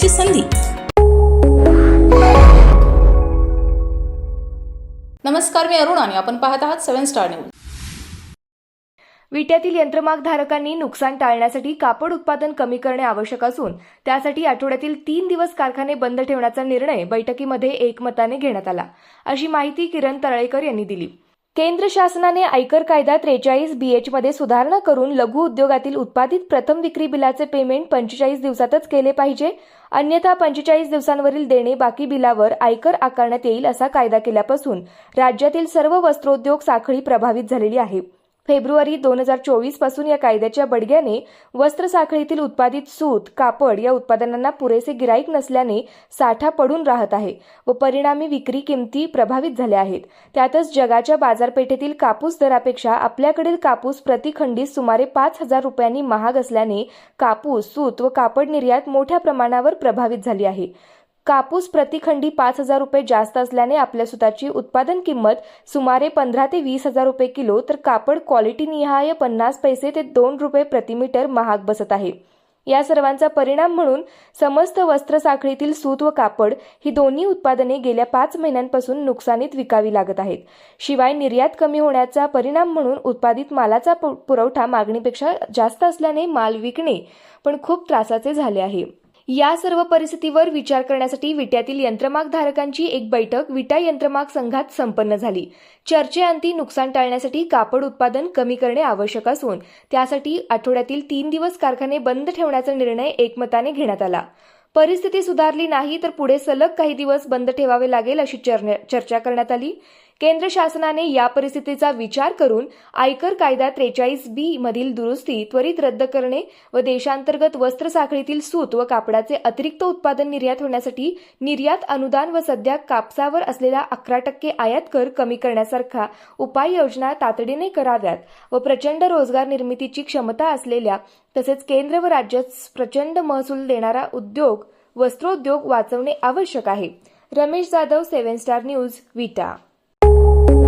संधी. नमस्कार मी अरुण आणि आपण पाहत आहात सेव्हन स्टार न्यूज. विट्यातील यंत्रमागधारकांनी नुकसान टाळण्यासाठी कापड उत्पादन कमी करणे आवश्यक असून त्यासाठी आठवड्यातील तीन दिवस कारखाने बंद ठेवण्याचा निर्णय बैठकीमध्ये एकमताने घेण्यात आला अशी माहिती किरण तळेकर यांनी दिली. केंद्र शासनाने आयकर कायदा त्रेचाळीस बी मध्ये सुधारणा करून लघु उद्योगातील उत्पादित प्रथम विक्री बिलाचे पेमेंट पंचेचाळीस दिवसातच केले पाहिजे. अन्यथा पंचेचाळीस दिवसांवरील देणे बाकी बिलावर आयकर आकारण्यात येईल असा कायदा केल्यापासून राज्यातील सर्व वस्त्रोद्योग साखळी प्रभावित झालेली आहे. फेब्रुवारी दोन हजार चोवीसपासून या कायद्याच्या बडग्याने वस्त्र साखळीतील उत्पादित सूत कापड या उत्पादनांना पुरेसे गिराईक नसल्याने साठा पडून राहत आहे व परिणामी विक्री किमती प्रभावित झाल्या आहेत. त्यातच जगाच्या बाजारपेठेतील कापूस दरापेक्षा आपल्याकडील कापूस प्रतिखंडीत सुमारे पाच हजार रुपयांनी महाग असल्याने कापूस सूत व कापड निर्यात मोठ्या प्रमाणावर प्रभावित झाली आहे. कापूस प्रतिखंडी पाच हजार रुपये जास्त असल्याने आपल्या सुताची उत्पादन किंमत सुमारे पंधरा ते वीस हजार रुपये किलो तर कापड क्वालिटी निहाय पन्नास पैसे ते दोन रुपये प्रतिमीटर महाग बसत आहे. या सर्वांचा परिणाम म्हणून समस्त वस्त्र साखळीतील सूत व कापड ही दोन्ही उत्पादने गेल्या पाच महिन्यांपासून नुकसानीत विकावी लागत आहेत. शिवाय निर्यात कमी होण्याचा परिणाम म्हणून उत्पादित मालाचा पु- पुरवठा मागणीपेक्षा जास्त असल्याने माल विकणे पण खूप त्रासाचे झाले आहे. या सर्व परिस्थितीवर विचार करण्यासाठी विट्यातील यंत्रमागधारकांची एक बैठक विटा यंत्रमाग संघात संपन्न झाली. चर्चेअंती नुकसान टाळण्यासाठी कापड उत्पादन कमी करणे आवश्यक असून त्यासाठी आठवड्यातील तीन दिवस कारखाने बंद ठेवण्याचा निर्णय एकमताने घेण्यात आला. परिस्थिती सुधारली नाही तर पुढे सलग काही दिवस बंद ठेवावे लागेल अशी चर्न- चर्चा करण्यात आली. केंद्र शासनाने या परिस्थितीचा विचार करून आयकर कायदा त्रेचाळीस बी मधील दुरुस्ती त्वरित रद्द करणे व देशांतर्गत वस्त्र साखळीतील सूत व कापडाचे अतिरिक्त उत्पादन निर्यात होण्यासाठी निर्यात अनुदान व सध्या कापसावर असलेला अकरा टक्के आयात कर कमी करण्यासारखा उपाययोजना तातडीने कराव्यात व प्रचंड रोजगार निर्मितीची क्षमता असलेल्या तसेच केंद्र व राज्यात प्रचंड महसूल देणारा उद्योग वस्त्रोद्योग वाचवणे आवश्यक आहे. Ramesh Jadhav seven star news Vita. Thank you.